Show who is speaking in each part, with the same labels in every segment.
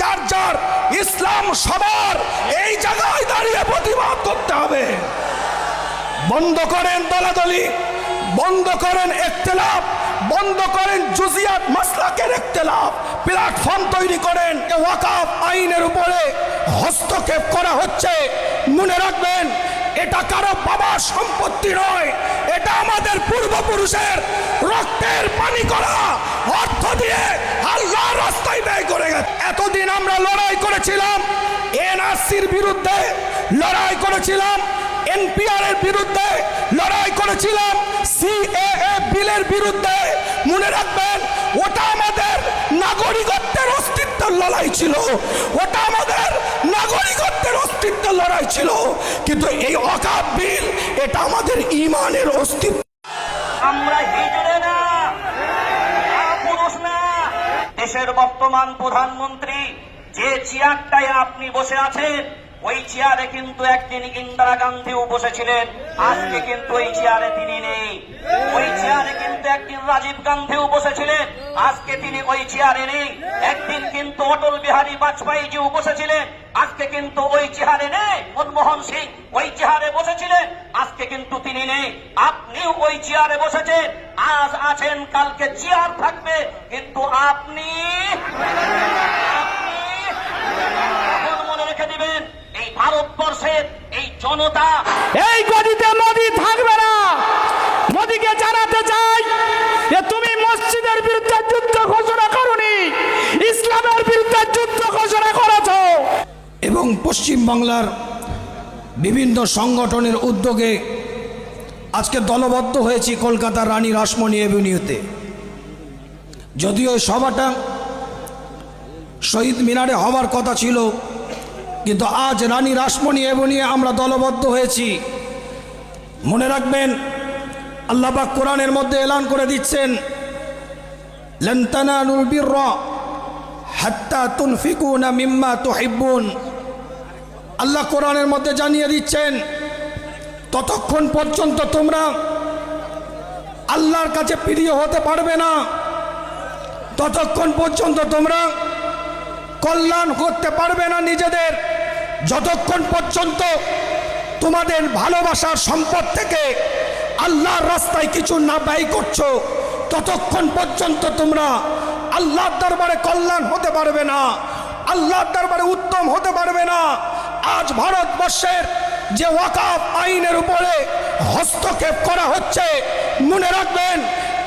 Speaker 1: যার যার ইসলাম সবার, এই জায়গায় দাঁড়িয়ে প্রতিবাদ করতে হবে। বন্ধ করেন দলাদলি, বন্ধ করেন একতলাফ, বন্ধ করেন জুজিয়াত মাসলাকের একতলাফ। প্ল্যাটফর্ম তৈরি করেন ওয়াকাফ আইনের উপরে হস্তক্ষেপ করা হচ্ছে। মনে রাখবেন, এটা কারও বাবার সম্পত্তি নয়, এটা আমাদের পূর্বপুরুষের রক্তের পানি করা অর্থ দিয়ে আল্লাহ রাস্তায় ব্যয় করে গেছে। এতদিন আমরা লড়াই করেছিলাম, এনআরসির বিরুদ্ধে লড়াই করেছিলাম এনপিআর এর বিরুদ্ধে লড়াই করেছিলাম, সিএএ বিলের বিরুদ্ধে। মনে রাখবেন, ওটা আমাদের নাগরিকত্বের অস্তিত্বের লড়াই ছিল। ওটা আমাদের নাগরিকত্বের অস্তিত্বের লড়াই ছিল। কিন্তু এই অকাপ বিল, এটা আমাদের ইমানের অস্তিত্ব
Speaker 2: আমরা হিজড়ে না পুরুষ না দেশের বর্তমান প্রধানমন্ত্রী যে চেয়ারটায় আপনি বসে আছেন ওই চেয়ারে কিন্তু একদিন ইন্দিরা গান্ধীও বসেছিলেন। আজকে কিন্তু ওই চেয়ারে তিনি নেই। ওই চেয়ারে কিন্তু একদিন রাজীব গান্ধীও বসেছিলেন। আজকে তিনি ওই চেয়ারে নেই। একদিন কিন্তু অটল বিহারী বাজপেয়ীজিও বসেছিলেন। আজকে কিন্তু ওই চেহারে নেই মনমোহন সিং। ওই চেহারে বসেছিলেন। আজকে কিন্তু তিনি নেই। আপনিও ওই চেয়ারে বসেছেন। আজ আছেন, কালকে চেয়ার থাকবে। কিন্তু আপনি আপনি এখন মনে রেখে দিবেন এই ভারতবর্ষের এই জনতা
Speaker 3: এই গদিতে মোদি থাকবে না। মোদিকে জানাতে চাই যে তুমি মসজিদের বিরুদ্ধে যুদ্ধ ঘোষণা করনি ইসলামের বিরুদ্ধে যুদ্ধ ঘোষণা করেছ।
Speaker 1: এবং পশ্চিম বাংলার বিভিন্ন সংগঠনের উদ্যোগে আজকে দলবদ্ধ হয়েছি কলকাতার রানী রাসমণি এভিনিউতে। যদিও সভাটা শহীদ মিনারে হওয়ার কথা ছিল কিন্তু আজ রানী রাসমণি এভিনিউ আমরা দলবদ্ধ হয়েছি। মনে রাখবেন আল্লাপাক কোরআনের মধ্যে এলান করে দিচ্ছেন লন্তানানুল বিররা হাত্তা তুনফিকুনা মিম্মা তুহিব্বুন। আল্লাহ কোরআনের মধ্যে জানিয়ে দিচ্ছেন, ততক্ষণ পর্যন্ত তোমরা আল্লাহর কাছে প্রিয় হতে পারবে না। ততক্ষণ পর্যন্ত তোমরা কল্যাণ করতে পারবে না নিজেদের। যতক্ষণ পর্যন্ত তোমাদের ভালোবাসার সম্পদ থেকে আল্লাহর রাস্তায় কিছু না ব্যয় করছ, ততক্ষণ পর্যন্ত তোমরা আল্লাহর দরবারে কল্যাণ হতে পারবে না, আল্লাহর দরবারে উত্তম হতে পারবে না। আজ ভারতবর্ষের যে ওয়াকাফ আইনের উপরে হস্তক্ষেপ করা হচ্ছে, মনে রাখবেন,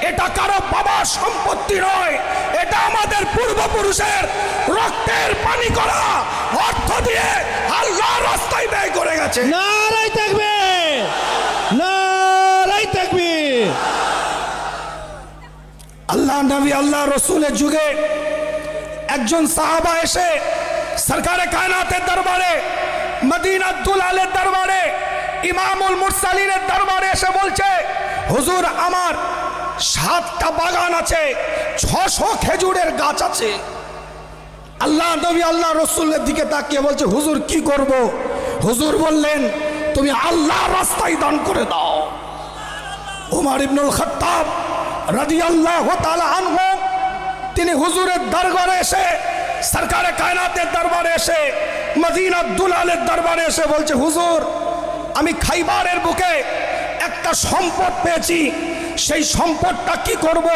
Speaker 1: এটা কারও বাবার সম্পত্তি নয়, এটা আমাদের পূর্বপুরুষের রক্তের পানি করা অর্থ দিয়ে আল্লাহর রাস্তায় ব্যয় করে গেছে।
Speaker 3: নারাই থাকবে নারাই থাকবে
Speaker 1: আল্লাহ নবী আল্লাহ রসুলের যুগে একজন সাহাবা এসে সরকারে কায়নাতের দরবারে মদিনাতুল আলের দরবারে ইমামুল মুরসালিনের দরবারে এসে বলছে হুজুর আমার সাতটা বাগান আছে ছশো খেজুরের গাছ আছে। আল্লাহ নবী, আল্লাহ রসুলের দিকে তাকিয়ে বলছে, হুজুর, কি করব? হুজুর বললেন, তুমি আল্লাহ রাস্তায় দান করে দাও। উমার ইবনুল রাদিয়াল্লাহু তাআলা আনহু, তিনি হুজুরের দরবারে এসে, সরকারে কায়নাতের দরবারে এসে মদিনা দুলালের দরবারে এসে বলছে, হুজুর, আমি খাইবারের বুকে একটা সম্পদ পেয়েছি। সেই সম্পদটা কি করব?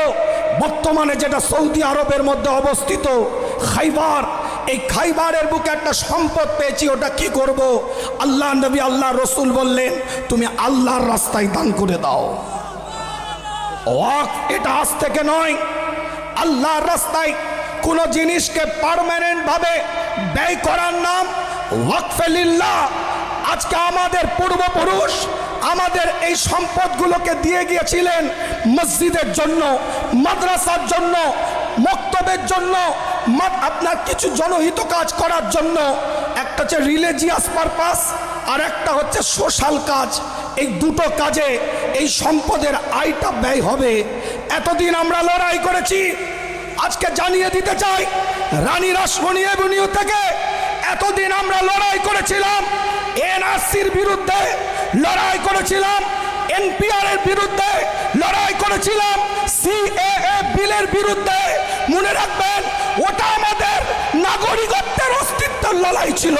Speaker 1: বর্তমানে যেটা সৌদি আরবের মধ্যে অবস্থিত খাইবার, এই খাইবারের বুকে একটা সম্পদ পেয়েছি, ওটা কি করব? আল্লাহ নবী, আল্লাহ রসুল বললেন, তুমি আল্লাহর রাস্তায় দান করে দাও। এটা আজ থেকে নয়। আল্লাহর রাস্তায় কোন জিনিসকে পার্মানেন্ট ভাবে ব্যয় করার নাম ওয়াকফেলিল্লাহ আজকে আমাদের পূর্বপুরুষ আমাদের এই সম্পদগুলোকে দিয়ে গিয়েছিলেন মসজিদের জন্য, মাদ্রাসার জন্য, মক্তবের জন্য আপনার কিছু জনহিত কাজ করার জন্য। একটা হচ্ছে রিলিজিয়াস পারপাস আর একটা হচ্ছে সোশ্যাল কাজ। এই দুটো কাজে এই সম্পদের আয়টা ব্যয় হবে। এতদিন আমরা লড়াই করেছি। আজকে জানিয়ে দিতে চাই, রানী রাসমণি এভিনিউ থেকে এতদিন আমরা লড়াই করেছিলাম। এনআরসির বিরুদ্ধে লড়াই করেছিলাম। এনপিআর এর বিরুদ্ধে লড়াই করেছিলাম। সিএএ বিলের বিরুদ্ধে। মনে রাখবেন ওটা আমাদের নাগরিকত্বের অস্তিত্বের লড়াই ছিল।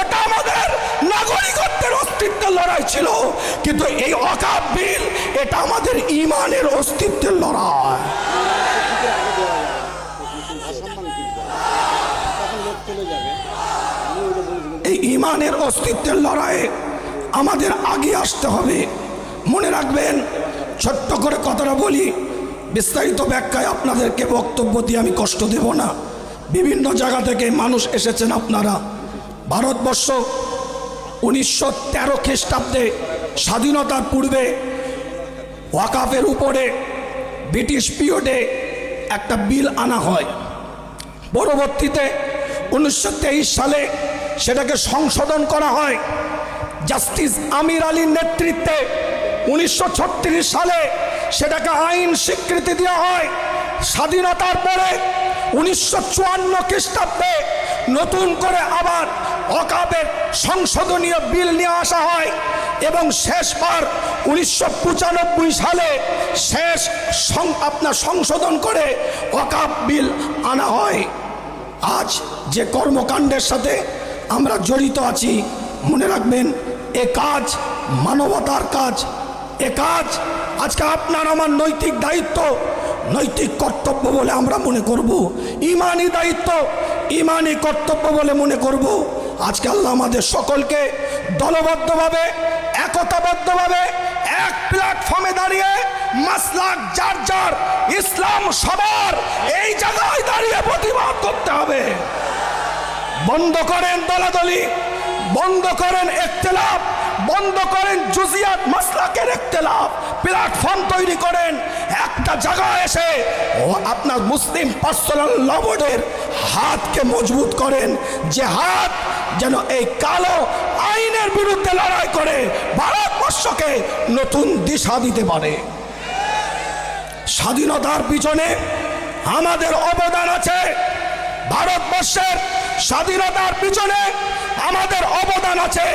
Speaker 1: ওটা আমাদের নাগরিকত্বের অস্তিত্বের লড়াই ছিল। কিন্তু এই অকাপ বিল, এটা আমাদের ইমানের অস্তিত্বের লড়াই। এই ইমানের অস্তিত্বের লড়াইয়ে আমাদের আগে আসতে হবে। মনে রাখবেন, ছোট্ট করে কথাটা বলি। বিস্তারিত ব্যাখ্যায় আপনাদেরকে বক্তব্য দিয়ে আমি কষ্ট দেব না। বিভিন্ন জায়গা থেকে মানুষ এসেছেন আপনারা। ভারতবর্ষ উনিশশো তেরো খ্রিস্টাব্দে স্বাধীনতার পূর্বে ওয়াকাফের উপরে ব্রিটিশ পিরিয়ডে একটা বিল আনা হয়। পরবর্তীতে উনিশশো তেইশ সালে সেটাকে সংশোধন করা হয়। জাস্টিস আমির আলীর নেতৃত্বে উনিশশো ছত্রিশ সালে সেটাকে আইন স্বীকৃতি দেওয়া হয়। স্বাধীনতার পরে উনিশশো চুয়ান্ন খ্রিস্টাব্দে নতুন করে আবার অকাবের সংশোধনীয় বিল নিয়ে আসা হয় এবং শেষবার উনিশশো পঁচানব্বই সালে শেষ আপনার সংশোধন করে অকাপ বিল আনা হয়। আজ যে কর্মকাণ্ডের সাথে আমরা জড়িত আছি, মনে রাখবেন, এ কাজ মানবতার কাজ, এ কাজ আজকে আপনার আমার নৈতিক দায়িত্ব, নৈতিক কর্তব্য বলে আমরা মনে করব। ইমানি দায়িত্ব ইমানি কর্তব্য বলে মনে করব। আজকে আল্লাহ আমাদের সকলকে দলবদ্ধভাবে, একতাবদ্ধভাবে এক প্ল্যাটফর্মে দাঁড়িয়ে মাসলাক যার যার ইসলাম সবার এই জায়গায় দাঁড়িয়ে প্রতিবাদ করতে হবে। বন্ধ করেন দলাদলি, বন্ধ করেন একতেলাপ বন্ধ করেন জুজিয়াত মাসলাকের একতেলাপ প্ল্যাটফর্ম তৈরি করেন। একটা জায়গায় এসে আপনার মুসলিম পার্সোনাল লবডের হাতকে মজবুত করেন। যে হাত যেন এই কালো আইনের বিরুদ্ধে লড়াই করে ভারতবর্ষকে নতুন দিশা দিতে পারে। স্বাধীনতার পিছনে আমাদের অবদান আছে। ভারতবর্ষের স্বাধীনতার পিছনে আমাদের অবদান আছে।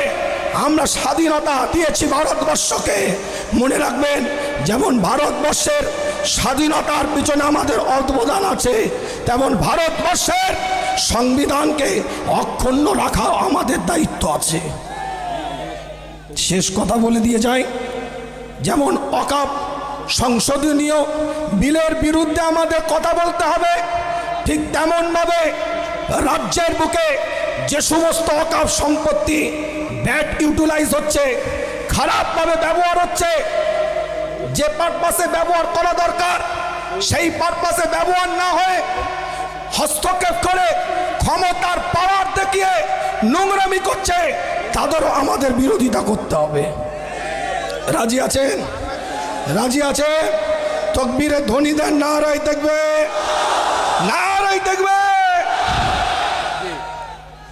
Speaker 1: আমরা স্বাধীনতা দিয়েছি ভারতবর্ষকে। মনে রাখবেন, যেমন ভারতবর্ষের স্বাধীনতার পিছনে আমাদের অবদান আছে, তেমন ভারতবর্ষের সংবিধানকে অক্ষুণ্ণ রাখা আমাদের দায়িত্ব আছে। শেষ কথা বলে দিয়ে যায় যেমন অকাপ সংশোধনীয় বিলের বিরুদ্ধে আমাদের কথা বলতে হবে, ঠিক তেমনভাবে রাজ্যের বুকে যে সমস্ত অকাপ সম্পত্তি ব্যাড ইউটিলাইজ হচ্ছে, খারাপভাবে ব্যবহার হচ্ছে। যে পারপাসে ব্যবহার করা দরকার, সেই পারপাসে ব্যবহার না হয়ে হস্তক্ষেপ করে ক্ষমতার পাওয়ার দেখিয়ে নোংরামি করছে, তাদেরও আমাদের বিরোধিতা করতে হবে। রাজি আছেন? রাজি আছে তকবীরে ধ্বনি দেন নারাই দেখবে। নারাই দেখবে।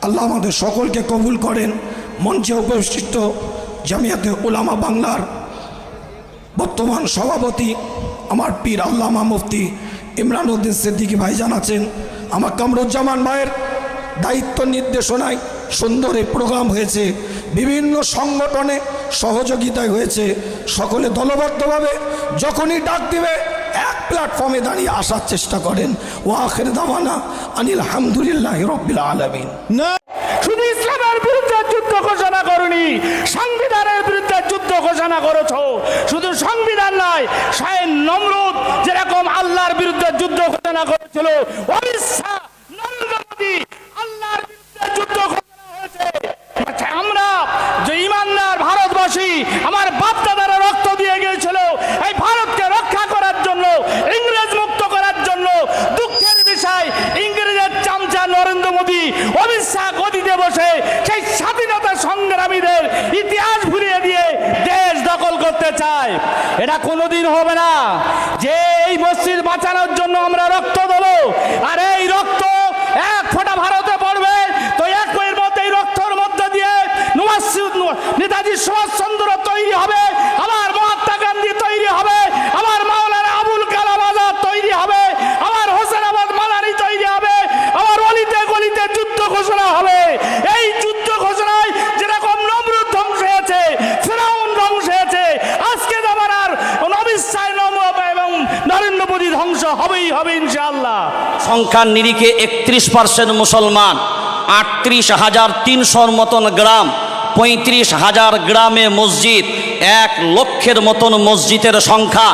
Speaker 1: আল্লাহ আমাদের সকলকে কবুল করেন। মঞ্চে উপস্থিত জামিয়াতে ওলামা বাংলার বর্তমান সভাপতি, আমার পীর আল্লামা মুফতি ইমরান উদ্দিন সিদ্দিকী ভাই জানাচ্ছেন, আমার কামরুজ্জামান ভাইয়ের দায়িত্ব নির্দেশনায় সুন্দর এই প্রোগ্রাম হয়েছে। বিভিন্ন সংগঠনে সহযোগিতায় হয়েছে। সকলে দলবদ্ধভাবে যখনই ডাক দিবে, এক প্ল্যাটফর্মে দাঁড়িয়ে আসার চেষ্টা করেন। ও আখের দাওয়ানা আনিল হামদুলিল্লাহ রব্বিল আলমিন
Speaker 3: না শুধু ইসলামের বিরুদ্ধে যুদ্ধ ঘোষণা করনি সংবিধানের বিরুদ্ধে যুদ্ধ ঘোষণা করেছ শুধু সংবিধান নয় শাহেন নমরুদ যেরকম আল্লাহর বিরুদ্ধে যুদ্ধ করেছিল অমিত নরেন্দ্র আল্লাহর বিরুদ্ধে যুদ্ধ হয়েছে। আচ্ছা, আমরা যে ইমানদার ভারতবাসী আমার বাপ দাদারা রক্ত দিয়ে গিয়েছিল এই ভারতকে রক্ষা করার জন্য ইংরেজ মুক্ত করার জন্য দুঃখের বিষয় ইংরেজের চামচা নরেন্দ্র মোদী অমিত শাহ গদিতে বসে সেই স্বাধীনতা সংগ্রামীদের ইতিহাস ভুলিয়ে দিয়ে দেশ দখল করতে চায়। এটা কোনোদিন হবে না। যে এই মসজিদ বাঁচানোর জন্য আমরা রক্ত দেবো। আর এই রক্ত এক ফোঁটা ভারতে পড়বে। তো এক বইয়ের মধ্যে এই রক্তর মধ্যে দিয়ে নেতাজি সুভাষচন্দ্র তৈরি হবে আমার মহাত্মা গান্ধী তৈরি হবে আমার মাওলানা আবুল কালাম আজাদ তৈরি হবে আমার হোসেনাবাদ মালানি তৈরি হবে আমার অলিতে গলিতে যুদ্ধ ঘোষণা হবে এই যুদ্ধ ঘোষণায় যেরকম নমরুদ ধ্বংস হয়েছে ফেরাউন ধ্বংস হয়েছে আজকে আমার আর অমিত শাহ নম এবং নরেন্দ্র মোদী ধ্বংস হবেই হবে ইনশাআল্লাহ
Speaker 2: জনসংখ্যার নিরিখে একত্রিশ পার্সেন্ট মুসলমান, আটত্রিশ হাজার তিনশোর মতন গ্রাম, পঁয়ত্রিশ হাজার গ্রামে মসজিদ, এক লক্ষের মতন মসজিদের সংখ্যা,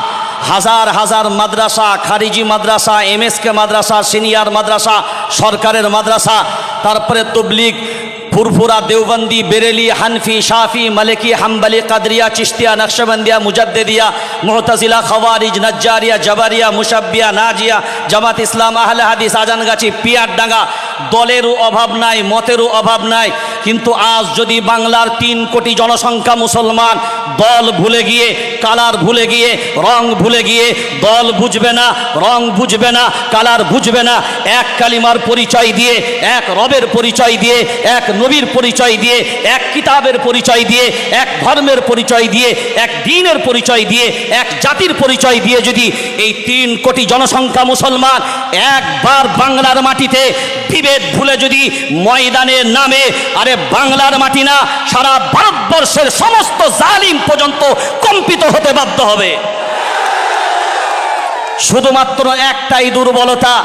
Speaker 2: হাজার হাজার মাদ্রাসা, খারিজি মাদ্রাসা, এমএসকে মাদ্রাসা, সিনিয়র মাদ্রাসা, সরকারের মাদ্রাসা, তারপরে তবলিগ फुरफुरा, देवबंदी, बेरेली, हनफी, शाफी, मलिकी, हम्बली, कदरिया, चिश्तिया, नक्शबंदिया मुजद्दिया मोहतजिला खवारिज नजारिया जबरिया मुशबिया नाजिया, जमात इस्लाम, अहल हदीस, आजनगाची पियाडांगा দলেরও অভাব নাই, মতেরও অভাব নাই। কিন্তু আজ যদি বাংলার তিন কোটি জনসংখ্যা মুসলমান দল ভুলে গিয়ে, কালার ভুলে গিয়ে, রং ভুলে গিয়ে দল বুঝবে না, রং বুঝবে না, কালার বুঝবে না, এক কালিমার পরিচয় দিয়ে, এক রবের পরিচয় দিয়ে, এক নবীর পরিচয় দিয়ে, এক কিতাবের পরিচয় দিয়ে, এক ধর্মের পরিচয় দিয়ে, এক দিনের পরিচয় দিয়ে, এক জাতির পরিচয় দিয়ে যদি এই তিন কোটি জনসংখ্যা মুসলমান একবার বাংলার মাটিতে বিভেদ ভুলে যদি ময়দানে নামে, আরে বাংলার মাটি না, সারা ভারতবর্ষের সমস্ত জালিম পর্যন্ত কম্পিত হতে বাধ্য হবে। শুধুমাত্র একটাই দুর্বলতা,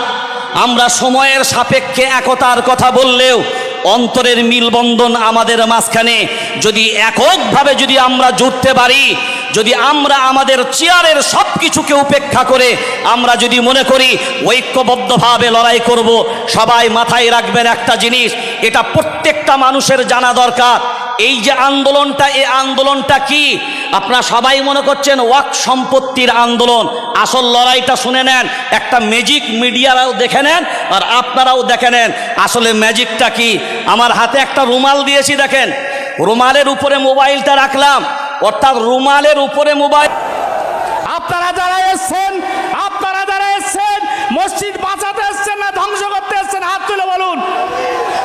Speaker 2: আমরা সময়ের সাপেক্ষে একতার কথা বললেও অন্তরের মিলবন্ধন আমাদের মাঝখানে, যদি এককভাবে যদি আমরা জুটতে পারি যদি আমরা আমাদের চেয়ারের সব কিছুকে উপেক্ষা করে আমরা যদি মনে করি ঐক্যবদ্ধভাবে লড়াই করব, সবাই মাথায় রাখবেন একটা জিনিস, এটা প্রত্যেকটা মানুষের জানা দরকার। এই যে আন্দোলনটা এই আন্দোলনটা কি? আপনারা সবাই মনে করছেন ওয়াক সম্পত্তির আন্দোলন। আসল লড়াইটা শুনে নেন, একটা ম্যাজিক মিডিয়ারাও দেখে নেন আর আপনারাও দেখে নেন। আসলে ম্যাজিকটা কি? আমার হাতে একটা রুমাল দিয়েছি দেখেন। রুমালের উপরে মোবাইলটা রাখলাম। অর্থাৎ রুমালের উপরে মোবাইল
Speaker 3: আপনারা যারা এসছেন, আপনারা যারা এসছেন, মসজিদ বাঁচাতে এসছেন না, ধ্বংস করতে এসছেন, হাত তুলে বলুন।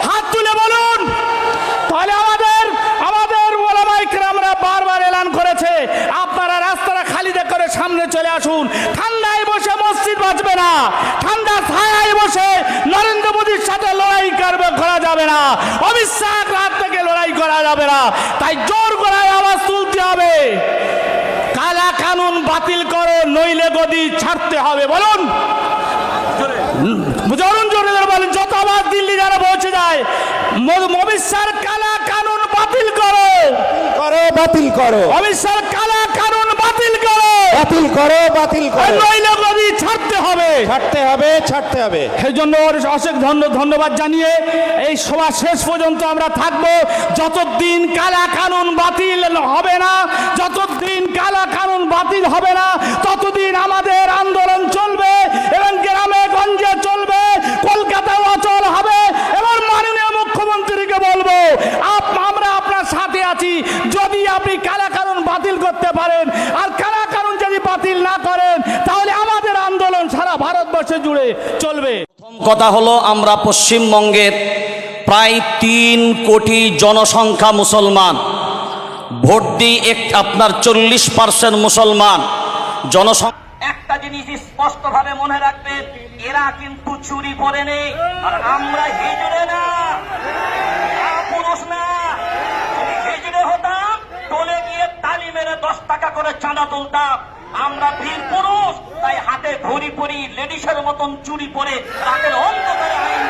Speaker 3: হাত তুলে বলুন। তাহলে আমাদের আমাদের ওলামাই আমরা বারবার এলান করেছে। আপনারা রাস্তাটা খালি দেখ করে সামনে চলে আসুন। ঠান্ডায় বসে মসজিদ বাঁচবে না। ঠান্ডা ছায়ায় বসে নরেন্দ্র মোদীর সাথে লড়াই করবে করা যাবে না। অমিত শাহ রাত থেকে লড়াই করা যাবে না। তাই জোর গলায় আওয়াজ তুলতে হবে। কালা কানুন বাতিল করো নইলে গদি ছাড়তে হবে। বলুন। জরুন জোরে জোরে বলেন যত আওয়াজ দিল্লি যারা পৌঁছে যায় অমিত শাহ কালা কানুন বাতিল করো।
Speaker 4: করো বাতিল করো।
Speaker 3: অমিত শাহ কালা কানুন বাতিল করো।
Speaker 4: বাতিল করো বাতিল করো।
Speaker 3: নইলে গদি হবে।
Speaker 4: ছাড়তে হবে ছাড়তে হবে।
Speaker 3: সেই জন্য ওর অশেষ ধন্য ধন্যবাদ জানিয়ে এই সভা শেষ পর্যন্ত আমরা থাকব। যতদিন কালা কানুন বাতিল হবে না যতদিন কালা কানুন বাতিল হবে না ততদিন আমাদের আন্দোলন চলবে এবং গ্রামে গঞ্জে চলবে কলকাতাও অচল হবে এবং মাননীয় মুখ্যমন্ত্রীকে বলব আমরা আপনার সাথে আছি। যদি আপনি কালা কানুন বাতিল করতে পারেন আর কালা কানুন যদি বাতিল না করেন তাহলে আমাদের আন্দোলন সারা ভারতবর্ষে জুড়ে চলবে।
Speaker 2: প্রথম কথা হলো আমরা পশ্চিমবঙ্গের প্রায় তিন কোটি জনসংখ্যা মুসলমান। ভোট দিই এক আপনার চল্লিশ পার্সেন্ট মুসলমান। জনসংখ্যা
Speaker 5: একটা জিনিস স্পষ্ট ভাবে মনে রাখবেন এরা কিন্তু চুরি করে নেই আর আমরা হিজড়ে না। পুরুষ না। হিজড়ে হতাম টোলে গিয়ে তালি মেরে দশ টাকা করে চাঁদা তুলতাম। আমরা বীর পুরুষ, তাই হাতে ঘড়ি পরি, লেডিসের মতন চুরি পরে রাতের অন্ধকারে আইন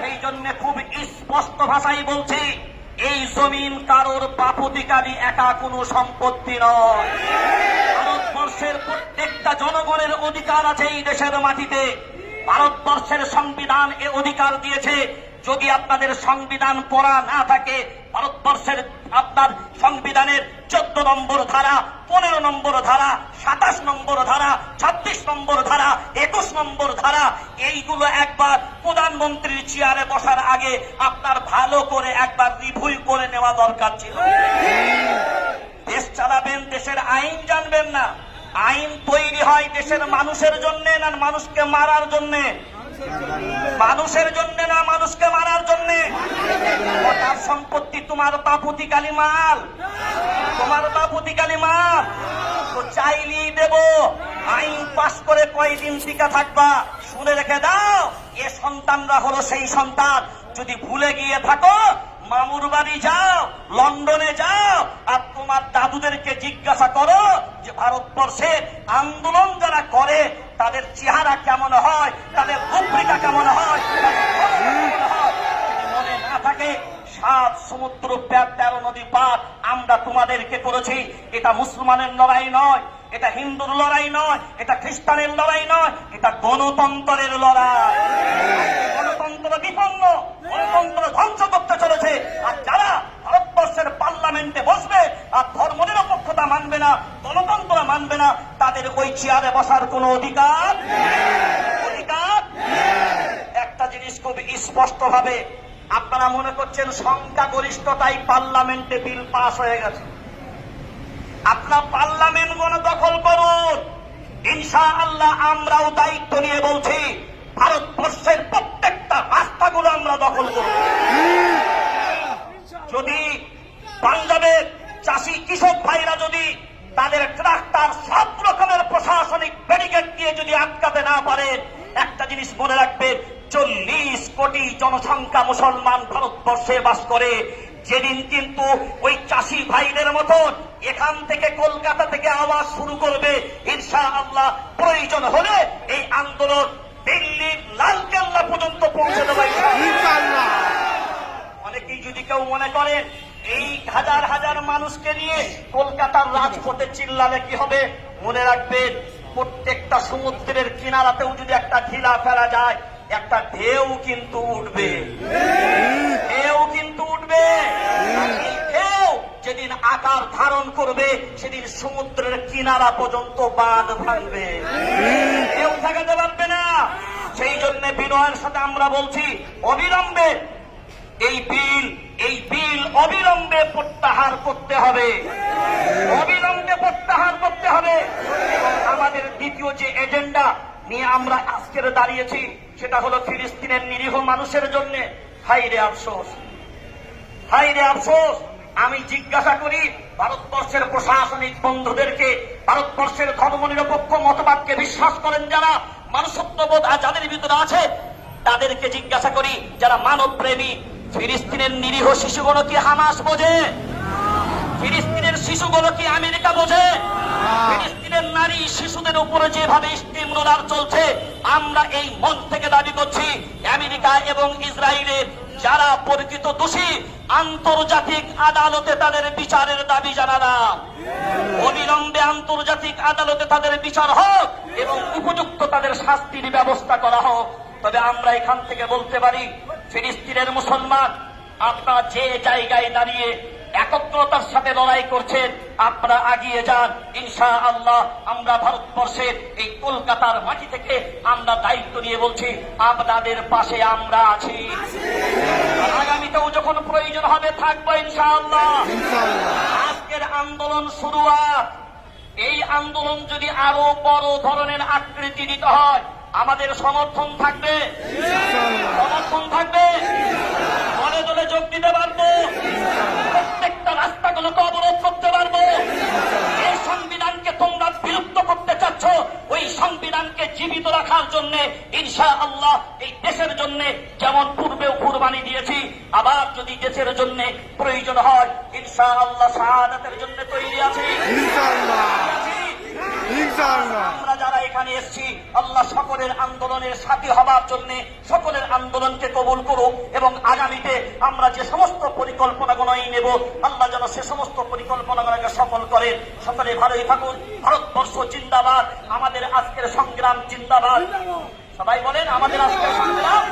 Speaker 5: সেই জন্য খুব স্পষ্ট ভাষায় বলছি, এই জমিন কারোর বাপুতিকারী একা কোনো সম্পত্তি নয়। ভারতবর্ষের প্রত্যেকটা জনগণের অধিকার আছে এই দেশের মাটিতে। ভারতবর্ষের সংবিধান এ অধিকার দিয়েছে, যদি আপনাদের সংবিধান পড়া না থাকে ভারতবর্ষের আপনার সংবিধানের চোদ্দ নম্বর ধারা, পনেরো নম্বর ধারা, সাতাশ নম্বর ধারা, ছাব্বিশ নম্বর ধারা, একুশ নম্বর ধারা, এইগুলো একবার প্রধানমন্ত্রীর চেয়ারে বসার আগে আপনার ভালো করে একবার রিভিউ করে নেওয়া দরকার ছিল। দেশ চালাবেন, দেশের আইন জানবেন না। আইন তৈরি হয় দেশের মানুষের জন্য না মানুষকে মারার জন্য? মানুষের জন্য না, মানুষকে মারার জন্য। তার সম্পত্তি তোমার বাপুতি কালী মাল তোমার বাপুতি কালী মাল তো চাইলেই দেব। আইন পাশ করে কয়দিন টিকা থাকবা, শুনে রেখে দাও, এ সন্তানরা হলো সেই সন্তান। যদি ভুলে গিয়ে থাকো, মামুর বাড়ি যাও, লন্ডনে যাও, আর তোমার দাদুদেরকে জিজ্ঞাসা করো যে, ভারতবর্ষে আন্দোলন যারা করে
Speaker 2: তাদের চেহারা কেমন হয়, তাদের ভূমিকা কেমন হয় মনে না থাকে, সাত সমুদ্র তেরো নদী পার আমরা তোমাদেরকে করেছি। এটা মুসলমানের লড়াই নয় এটা হিন্দুর লড়াই নয়, এটা খ্রিস্টানের লড়াই নয়, এটা গণতন্ত্রের লড়াই। গণতন্ত্র বিপন্ন, গণতন্ত্র ধ্বংস করতে চলেছে। আর যারা ভারতবর্ষের পার্লামেন্টে বসবে, আর ধর্ম নিরপেক্ষতা মানবে না, গণতন্ত্র মানবে না, তাদের ওই চেয়ারে বসার কোনো অধিকার অধিকার একটা জিনিস খুব স্পষ্ট ভাবে আপনারা মনে করছেন, সংখ্যাগরিষ্ঠতাই পার্লামেন্টে বিল পাস হয়ে গেছে। আপনার পার্লামেন্ট গণদখল করুন। ইনশা আল্লাহ আমরাও দায়িত্ব নিয়ে বলছি, ভারতবর্ষের প্রত্যেকটা রাস্তাগুলো আমরা দখল করব। যদি পাঞ্জাবের চাষি কৃষক ভাইরা যদি তাদের ট্রাক্টর সব রকমের প্রশাসনিক ব্যারিকেড দিয়ে যদি আটকাতে না পারেন, একটা জিনিস মনে রাখবেন, চল্লিশ কোটি জনসংখ্যা মুসলমান ভারতবর্ষে বাস করে। যেদিন কিন্তু ওই চাষি ভাইদের মতন এখান থেকে কলকাতা থেকে আওয়াজ শুরু করবে। ইনশা আল্লাহ প্রয়োজন হলে এই আন্দোলন দিল্লির লালকেল্লা পর্যন্ত পৌঁছে দেবে অনেকেই যদি কেউ মনে করেন এই হাজার হাজার মানুষকে নিয়ে কলকাতার রাজপথে চিল্লালে কি হবে? মনে রাখবেন প্রত্যেকটা সমুদ্রের কিনারাতেও যদি একটা ঢিলা ফেলা যায় একটা ঢেউ কিন্তু উঠবে। ঢেউ। কিন্তু উঠবে। ঢেউ যেদিন আকার ধারণ করবে, সেদিন সমুদ্রের কিনারা পর্যন্ত বাঁধ ভাঙবে। কেউ ঠেকাতে পারবে না। সেই জন্য বিনয়ের সাথে আমরা বলছি, অবিলম্বে এই বিল এই বিল অবিলম্বে প্রত্যাহার করতে হবে। অবিলম্বে প্রত্যাহার করতে হবে। এবং আমাদের দ্বিতীয় যে এজেন্ডা নিয়ে আমরা আজকের দাঁড়িয়েছি, সেটা হলো ফিলিস্তিনের নিরীহ মানুষের জন্য। হাইরে আফসোস। হাইরে আফসোস। আমি জিজ্ঞাসা করি, ভারতবর্ষের প্রশাসনিক বন্ধুদেরকে, ভারতবর্ষের ধর্মনিরপেক্ষ মতবাদকে বিশ্বাস করেন যারা মানুষত্ববোধ যাদের ভিতরে আছে, তাদেরকে জিজ্ঞাসা করি, যারা মানব প্রেমী ফিলিস্তিনের নিরীহ শিশুগুলো কি হামাস বোঝে? ফিলিস্তিনের শিশুগুলো কি আমেরিকা বোঝে? ফিলিস্তিনের নারী শিশুদের উপরে যেভাবে স্টিম চলছে, আমরা এই মঞ্চ থেকে দাবি করছি, আমেরিকা এবং ইসরায়েলের যারা পরিচিত দোষী, আন্তর্জাতিক আদালতে তাদের বিচারের দাবি জানালাম। অবিলম্বে আন্তর্জাতিক আদালতে তাদের বিচার হোক এবং উপযুক্ত তাদের শাস্তির ব্যবস্থা করা হোক। তবে আমরা এখান থেকে বলতে পারি, ফিলিস্তিনের মুসলমান আপনারা যে জায়গায় দাঁড়িয়ে একত্রতার সাথে লড়াই করছেন আপনারা আগিয়ে যান। ইনশা আল্লাহ আমরা ভারতবর্ষের এই কলকাতার মাটি থেকে আমরা দায়িত্ব নিয়ে বলছি আপনাদের পাশে আমরা আছি। আগামীতেও যখন প্রয়োজন হবে থাকব ইনশা আল্লাহ আজকের আন্দোলন শুরুয়াত এই আন্দোলন যদি আরও বড় ধরনের আকৃতি দিতে হয় আমাদের সমর্থন থাকবে। সমর্থন থাকবে। দলে দলে যোগ দিতে পারব। প্রত্যেকটা রাস্তাগুলোকে অবরোধ করতে পারব। এই সংবিধানকে তোমরা বিলুপ্ত করতে চাচ্ছ ওই সংবিধানকে জীবিত রাখার জন্য ইনশা আল্লাহ এই দেশের জন্য যেমন পূর্বেও কুরবানি দিয়েছি আবার যদি দেশের জন্য প্রয়োজন হয় ইনশা আল্লাহ শাহাদাতের জন্য তৈরি আছি। এখানে এসেছি। আল্লাহ সকলের আন্দোলনের সাথী হবার জন্য সকলের আন্দোলনকে কবুল করুক এবং আগামীতে আমরা যে সমস্ত পরিকল্পনাগুলোই নেব, আল্লাহ যেন সে সমস্ত পরিকল্পনাগুলোকে সফল করেন। সকলে ভালোই থাকুন। ভারতবর্ষ জিন্দাবাদ। আমাদের আজকের সংগ্রাম জিন্দাবাদ। সবাই বলেন, আমাদের আজকের সংগ্রাম